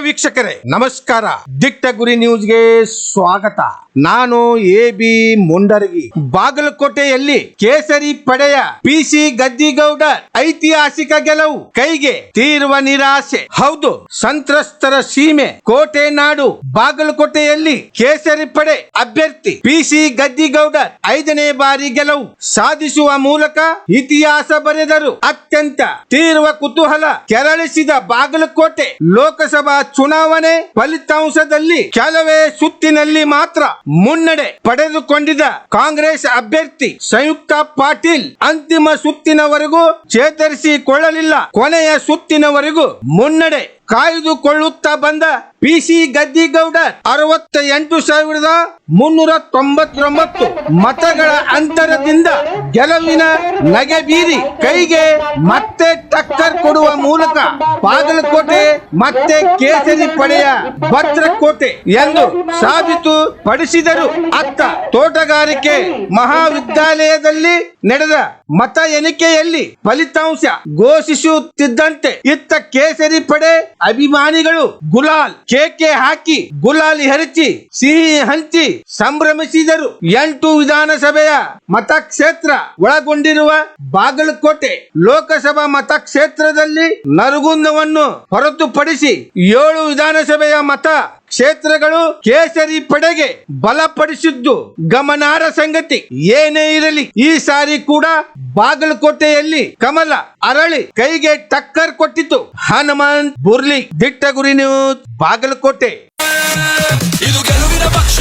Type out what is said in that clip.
ವೀಕ್ಷಕರೇ, ನಮಸ್ಕಾರ. ದಿಟ್ಟ ಗುರಿ ನ್ಯೂಸ್ಗೆ ಸ್ವಾಗತ. ನಾನು ಎ ಬಿ ಮುಂಡರಗಿ. ಬಾಗಲಕೋಟೆಯಲ್ಲಿ ಕೇಸರಿ ಪಡೆಯ ಪಿ ಸಿ ಗದ್ದಿಗೌಡ ಐತಿಹಾಸಿಕ ಗೆಲುವು ಕೈಗೆ ತೀರುವ ನಿರಾಶೆ ಹೌದು, ಸಂತ್ರಸ್ತರ ಸೀಮೆ ಕೋಟೆ ನಾಡು ಬಾಗಲಕೋಟೆಯಲ್ಲಿ ಕೇಸರಿ ಪಡೆ ಅಭ್ಯರ್ಥಿ ಪಿ ಸಿ ಗದ್ದಿಗೌಡ ಐದನೇ ಬಾರಿ ಗೆಲುವು ಸಾಧಿಸುವ ಮೂಲಕ ಇತಿಹಾಸ ಬರೆದರು ಅತ್ಯಂತ ತೀವ್ರ ಕುತೂಹಲ ಕೆರಳಿಸಿದ ಬಾಗಲಕೋಟೆ ಲೋಕಸಭಾ ಚುನಾವಣೆ ಫಲಿತಾಂಶದಲ್ಲಿ ಕೆಲವೇ ಸುತ್ತಿನಲ್ಲಿ ಮಾತ್ರ ಮುನ್ನಡೆ ಪಡೆದುಕೊಂಡಿದ್ದ ಕಾಂಗ್ರೆಸ್ ಅಭ್ಯರ್ಥಿ ಸಂಯುಕ್ತ ಪಾಟೀಲ್ ಅಂತಿಮ ಸುತ್ತಿನವರೆಗೂ ಚೇತರಿಸಿಕೊಳ್ಳಲಿಲ್ಲ. ಕೊನೆಯ ಸುತ್ತಿನವರೆಗೂ ಮುನ್ನಡೆ ಕಾಯ್ದುಕೊಳ್ಳುತ್ತಾ ಬಂದ ಪಿ ಸಿ ಗದ್ದಿಗೌಡ ಅರವತ್ತ ಎಂಟು ಸಾವಿರದ ಮುನ್ನೂರ ತೊಂಬತ್ತೊಂಬತ್ತು ಮತಗಳ ಅಂತರದಿಂದ ಗೆಲುವಿನ ನಗೆ ಬೀರಿ ಕೈಗೆ ಮತ್ತೆ ಟಕ್ಕರ್ ಕೊಡುವ ಮೂಲಕ ಬಾಗಲಕೋಟೆ ಮತ್ತೆ ಕೇಸರಿ ಪಡೆಯ ಭದ್ರಕೋಟೆ ಎಂದು ಸಾಬೀತು ಪಡಿಸಿದರು. ಅತ್ತ ತೋಟಗಾರಿಕೆ ಮಹಾವಿದ್ಯಾಲಯದಲ್ಲಿ ನಡೆದ ಮತ ಎಣಿಕೆಯಲ್ಲಿ ಫಲಿತಾಂಶ ಘೋಷಿಸುತ್ತಿದ್ದಂತೆ ಇತ್ತ ಕೇಸರಿ ಪಡೆ ಅಭಿಮಾನಿಗಳು ಗುಲಾಲ್ ಕೇಕೆ ಹಾಕಿ ಗುಲಾಲ್ ಹರಿಚಿ, ಸಿಹಿ ಹಂಚಿ ಸಂಭ್ರಮಿಸಿದರು. ಎಂಟು ವಿಧಾನಸಭೆಯ ಮತಕ್ಷೇತ್ರ ಒಳಗೊಂಡಿರುವ ಬಾಗಲಕೋಟೆ ಲೋಕಸಭಾ ಮತಕ್ಷೇತ್ರದಲ್ಲಿ ನರಗುಂದವನ್ನು ಹೊರತುಪಡಿಸಿ ಏಳು ವಿಧಾನಸಭೆಯ ಮತ ಕ್ಷೇತ್ರಗಳು ಕೇಸರಿ ಪಡೆಗೆ ಬಲಪಡಿಸಿದ್ದು ಗಮನಾರ್ಹ ಸಂಗತಿ. ಏನೇ ಇರಲಿ ಈ ಸಾರಿ ಕೂಡ ಬಾಗಲಕೋಟೆಯಲ್ಲಿ ಕಮಲ ಅರಳಿ ಕೈಗೆ ಟಕ್ಕರ್ ಕೊಟ್ಟಿತು ಹನುಮಂತ್ ಬುರ್ಲಿ ದಿಟ್ಟ ಗುರಿ ನ್ಯೂಸ್ ಬಾಗಲಕೋಟೆ. ಇದು ಗೆಲುವಿನ ಪಕ್ಷ.